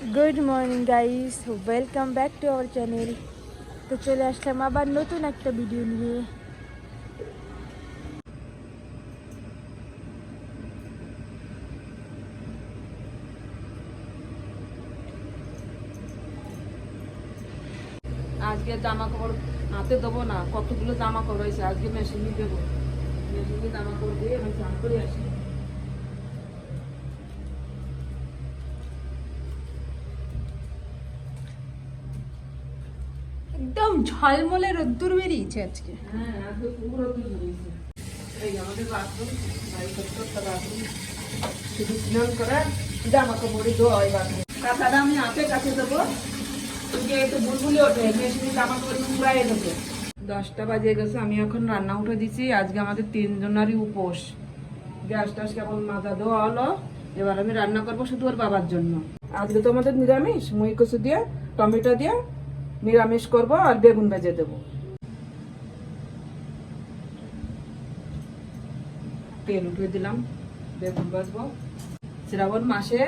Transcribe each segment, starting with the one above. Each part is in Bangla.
Good morning guys welcome back to our channel তো চলে আসলাম আবার নতুন একটা ভিডিও নিয়ে। আজকে জামা কাপড় হাতে দেবো না, কতগুলো জামা কাপড় হয়েছে, আজকে মেশিনে দেবো মেশিনে জামা কাপড় দিয়ে আমি স্নান করে আসি। একদম ঝলমলে রোদ্দুর বেরিয়েছে আজকে। হ্যাঁ জামা ধোয়া হয় বাথরুম কাঁথাটা আমি কাছে দেবো। একটু ওঠে দশটা বাজে গেছে, আমি এখন রান্না উঠে দিছি। আজকে আমাদের তিনজনারই উপোস। গ্যাস টাস কেবল মাজা দেওয়া হলো। এবার আমি রান্না করব শুধু ওর বাবার জন্য। আজকে তো আমাদের নিরামিষ মুই কচু দিয়ে, টমেটো দিয়ে নিরামিষ করব আর বেগুন ভেজে দেবো। তেল উঠিয়ে দিলাম, বেগুন ভাজবো। শ্রাবণ মাসে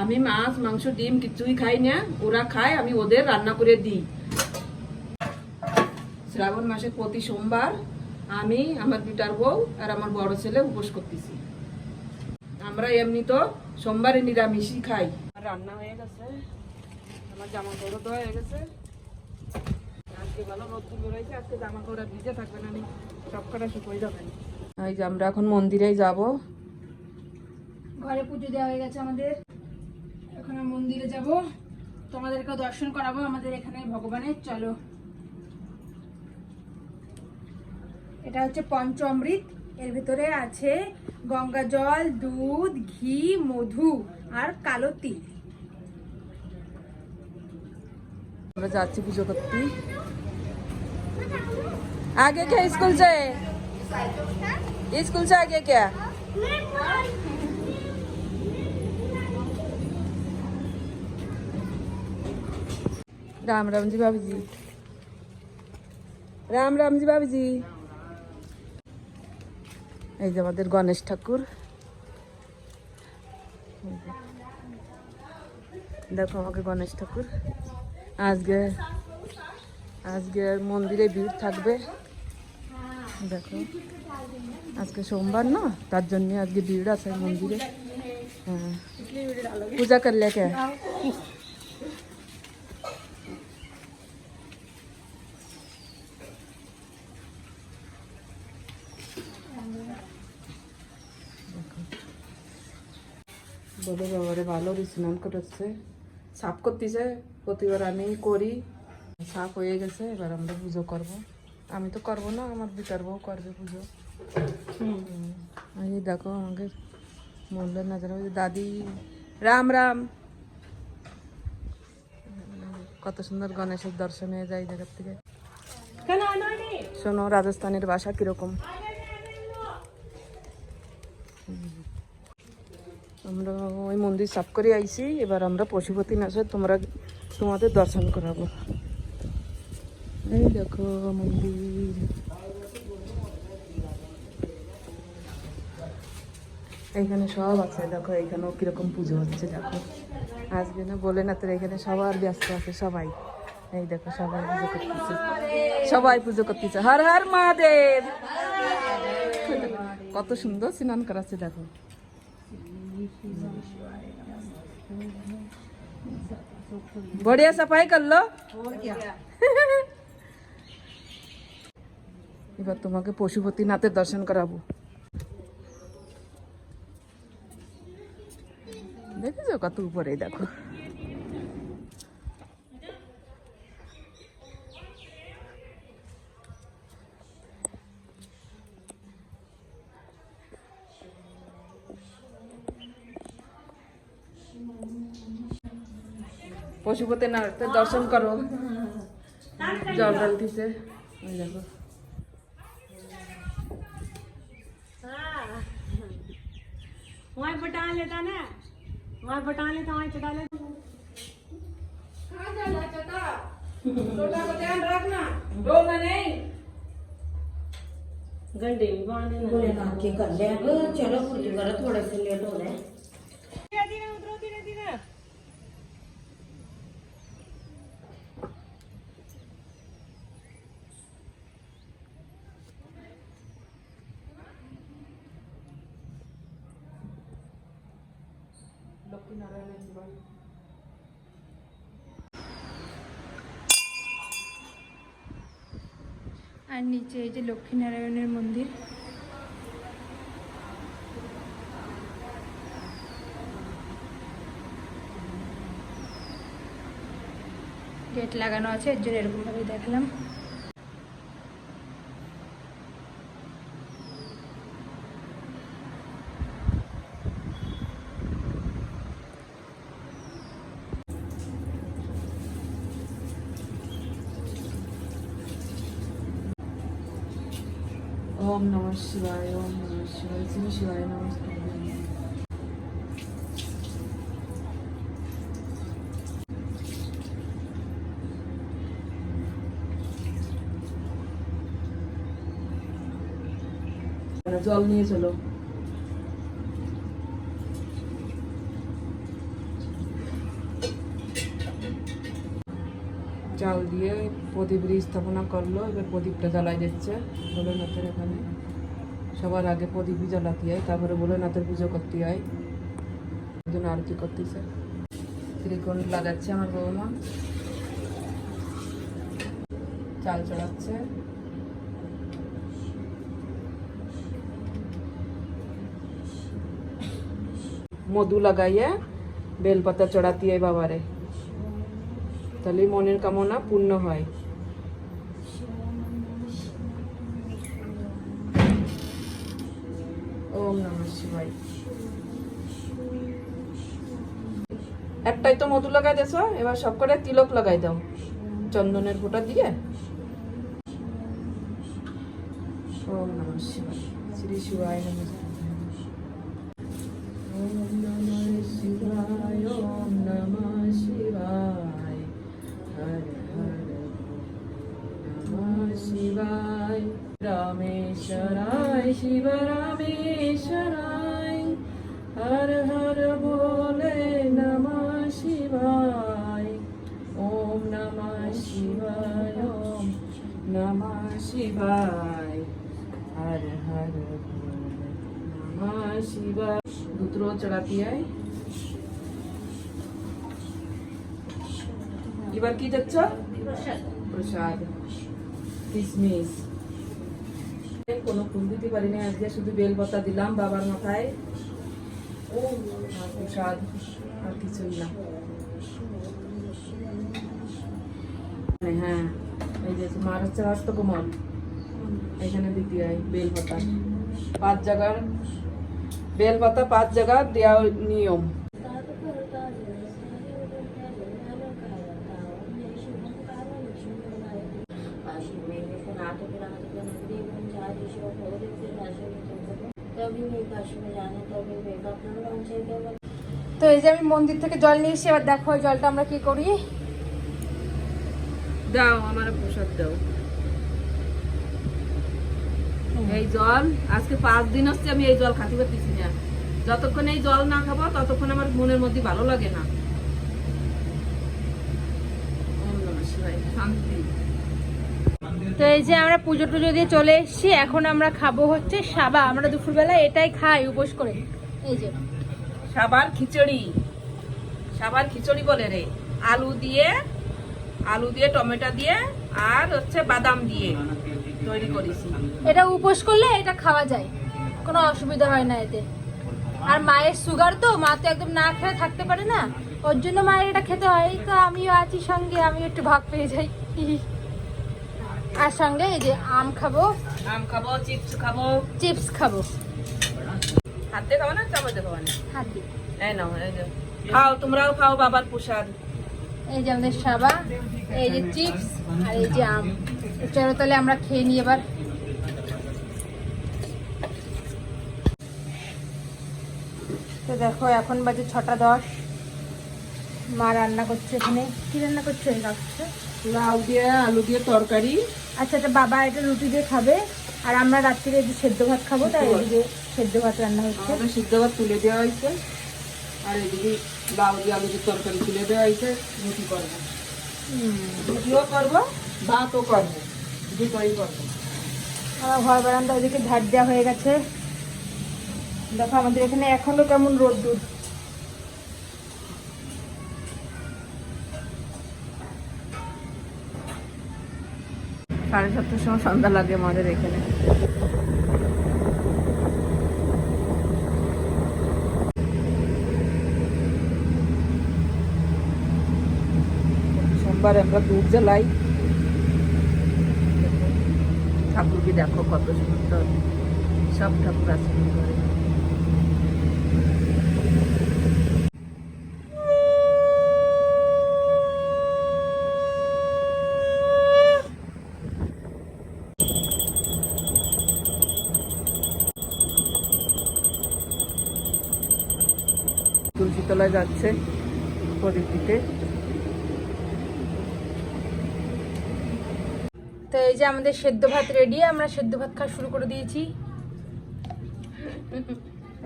আমি মাছ, মাংস, ডিম কিছুই খাই না, ওরা খায়, আমি ওদের রান্না করে দিই। শ্রাবণ মাসে প্রতি সোমবার আমি আমার বিটার বউ আর আমার বড় ছেলে উপোস করতেছি। আমরা এমনি তো সোমবারে নিরামিষই খাই। রান্না হয়ে গেছে, আমার জামা কাপড় তো হয়ে গেছে। আজকে ভালো রোদ্দুর বেরোয়েছে আজকে জামা কাপড় আর ভিজে থাকবে না নি সব কটা শুকোই যাবে। এই যে আমরা এখন মন্দিরেই যাব। ঘরে পুজো দেওয়া হয়ে গেছে আমাদের। এখন মন্দিরে যাব। তোমাদেরকে দর্শন করাবো আমাদের এখানে ভগবানের চলো। এটা হচ্ছে পঞ্চ অমৃত এর ভিতরে আছে গঙ্গা জল দুধ ঘি মধু আর কালো তিল। আমরা যাচ্ছি পুজো করতে। आगे क्या स्कूल से स्कूल से आगे क्या राम राम जी भाभी जी রাম রাম জি বাবুজি এই যে আমাদের গণেশ ঠাকুর এই যে। দেখো আমাকে গণেশ ঠাকুর আজকে আজকে মন্দিরে ভিড় থাকবে। দেখো, আজকে সোমবার না, তার জন্য আজকে ভিড় আছে মন্দিরে। হ্যাঁ পূজা করলে কে? বলে বাবারে ভালো স্নান করেছে। সাফ করতেছে, প্রতিবার আমি করি। সাফ হয়ে গেছে এবার আমরা পুজো করব। আমি তো করব না আমার বিটার বউ করবে পুজো। এই দেখো আমাকে মন্দির নজর ওই দাদি রাম রাম। কত সুন্দর গণেশের দর্শনে যায় এই জায়গার থেকে। শোনো রাজস্থানের বাসা কীরকম? আমরা ওই মন্দির সাফ করে আইছি এবার আমরা পশুপতি পশুপতিনাথে তোমরা তোমাদের দর্শন করাবো। এই দেখো মন্দির এইখানে সব আছে দেখো এইখানেও কিরকম পুজো হচ্ছে দেখো আজকে না বলে না তোর এখানে সবার ব্যস্ত আছে সবাই এই দেখো সবাই পুজো করতেছে সবাই পুজো করতেছে হর হর মহাদেব কত সুন্দর স্নান করাচ্ছে দেখো बढ़िया सफाई कर लो এবার তোমাকে পশুপতিনাথের দর্শন করাবো। দেখেছ কত উপরে দেখো। পশুপতিনাথের দর্শন করো। জল ঢালতিছে ওই দেখো। वहाँ बटा ले वहाँ चटा ले ध्यान रखना डोलना नहीं गंडे भी बांधे कर ले चलो पूरी करो थोड़े से लेट हो रहे हैं। লক্ষ্মীনারায়ণের জয় আর নিচে এই যে লক্ষ্মীনারায়ণের মন্দির। গেট লাগানো আছে, এর জন্য এরকম ভাবে দেখলাম। শিবায় শিবায় জল নিয়ে চলো চাল দিয়ে প্রদীপ স্থাপনা করল, এবার প্রদীপটা জ্বালাই দিচ্ছে। হলো নতুন এখানে। সবার আগে প্রদীপই জ্বালাতে হয় তারপরে ভোলেনাথের পুজো করতে হয় আরতি করতেছে? ত্রিকোণ লাগাচ্ছে আমার বৌমা। চাল চড়াচ্ছে। মধু লাগাইয়ে বেলপাতা চড়াতে হয় বাবারে। তাহলে মনের কামনা পূর্ণ হয়। ওম নমঃ শিবায় একটাই তো মধু লাগাই দেছ, এবার সব করে তিলক লাগাই দাও, চন্দনের ফোঁটা দিয়ে। ওম নমঃ শিবায় শ্রী শিবায় নমঃ ওম নমঃ শিবায়, ওম নমঃ শিবায়। হর হর রামেশ্বরায় শিব রামেশ্বরায় হর হর বলে নমঃ শিবায়। ওম নমঃ শিবায় ওম নমঃ শিবায়। হর হর নমঃ শিবায়। দুত্র চড়াতি হয় এবার কি যাচ্ছ? প্রসাদ। কিসমিস। কোনো ফুল দিতে পারি না আজকে শুধু বেলপাতা দিলাম বাবার মাথায়। আর প্রসাদ, আর কিছুই না। হ্যাঁ এই যে মার হচ্ছে হস্তকমল এখানে দিতে হয় বেলপাতা। পাঁচ জায়গার, বেলপাতা পাঁচ জায়গা দেওয়ার নিয়ম। তো এই যে আমি মন্দির থেকে জল নিয়ে এসে এবার দেখো ওই জলটা আমরা কি করি। দাও আমার প্রসাদ দাও। এই জল আজকে পাঁচ দিন হচ্ছে আমি এই জল খাতে পারতেছি না। যতক্ষণ এই জল না খাব ততক্ষণ আমার মনের মধ্যে ভালো লাগে না। ওম নমঃ শান্তি। তো এই যে আমরা পুজো টুজো দিয়ে চলে এসেছি এখন আমরা খাব হচ্ছে সাবা। আমরা দুপুরবেলা এটাই খাই উপোস করে। এই যে। সাবার খিচুড়ি। সাবার খিচুড়ি বলে রে। আলু দিয়ে আলু দিয়ে টমেটো দিয়ে আর হচ্ছে বাদাম দিয়ে তৈরি করেছি। এটা উপোস করলে এটা খাওয়া যায়। কোনো অসুবিধা হয় না এতে। আর মায়ের সুগার তো মা তো একদম না খেয়ে থাকতে পারে না। ওর জন্য মায়ের এটা খেতে হয়। তো আমিও আছি সঙ্গে আমি একটু ভাগ পেয়ে যাই। আর সঙ্গে এই যে আম খাব। আম খাব চিপস খাব। চিপস খাব। হাতে খাব না চামচে খাব না? হাতি এই নাও এই যে। খাও তোমরাও খাও বাবার প্রসাদ। এই যে আমাদের সাবা এই যে চিপস আর এই যে আম। চলো তাহলে আমরা খেয়ে নিই এবার। তো দেখো এখন বাজে ছটা দশ। মা রান্না করছে এখানে। কি রান্না করছে? রাখছে লাউ দিয়ে আলু দিয়ে তরকারি। আচ্ছা এটা বাবা এটা রুটি দিয়ে খাবে আর আমরা রাত্রিরে যে সেদ্ধ ভাত খাব তাই এদিকে সেদ্ধ ভাত রান্না হচ্ছে। সিদ্ধ ভাত তুলে দেওয়া হয়েছে আর এদিকে লাউ দিয়ে আলু দিয়ে তরকারি তুলে দেওয়া হয়েছে রুটি করব। রুটিও করব ভাতও করব দুটোই করব। আমার ঘর বারান্দা ওদিকে ঝাড় দেওয়া হয়ে গেছে। দেখো আমাদের এখানে এখনও কেমন রোদ দূর সাড়ে সাতটার সময় সন্ধ্যা লাগে আমাদের এখানে। সোমবার আমরা দুধ জ্বালাই। ঠাকুরকে দেখো কত সুন্দর। সব ঠাকুর আছে তুলসীতলায় যাচ্ছে প্রদীপ দিতে তো এই যে আমাদের সেদ্ধ ভাত রেডি আমরা সেদ্ধ ভাত খাওয়া শুরু করে দিয়েছি।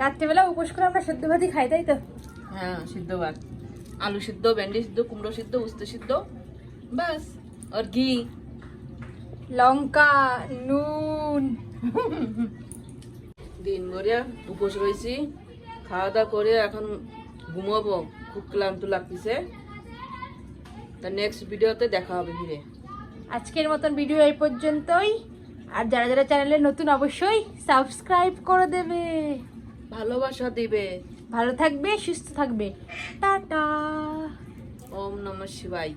রাত্রেবেলা উপোস করে আমরা সেদ্ধ ভাতই খাই তাই তো? হ্যাঁ সিদ্ধ ভাত। আলু সিদ্ধ ভেন্ডি সিদ্ধ কুমড়ো সিদ্ধ উস্তে সিদ্ধ ব্যাস। আর ঘি। লঙ্কা নুন। দিন ভরে উপোস রয়েছি খাওয়া দাওয়া করে এখন ঘুমাবো খুব ক্লান্ত লাগতেছে। তা নেক্সট ভিডিওতে দেখা হবে ফিরে। আজকের মতন ভিডিও এই পর্যন্তই। আর যারা যারা চ্যানেলে নতুন অবশ্যই সাবস্ক্রাইব করে দেবে। ভালোবাসা দেবে। ভালো থাকবে সুস্থ থাকবে। টাটা। ওম নমঃ শিবাই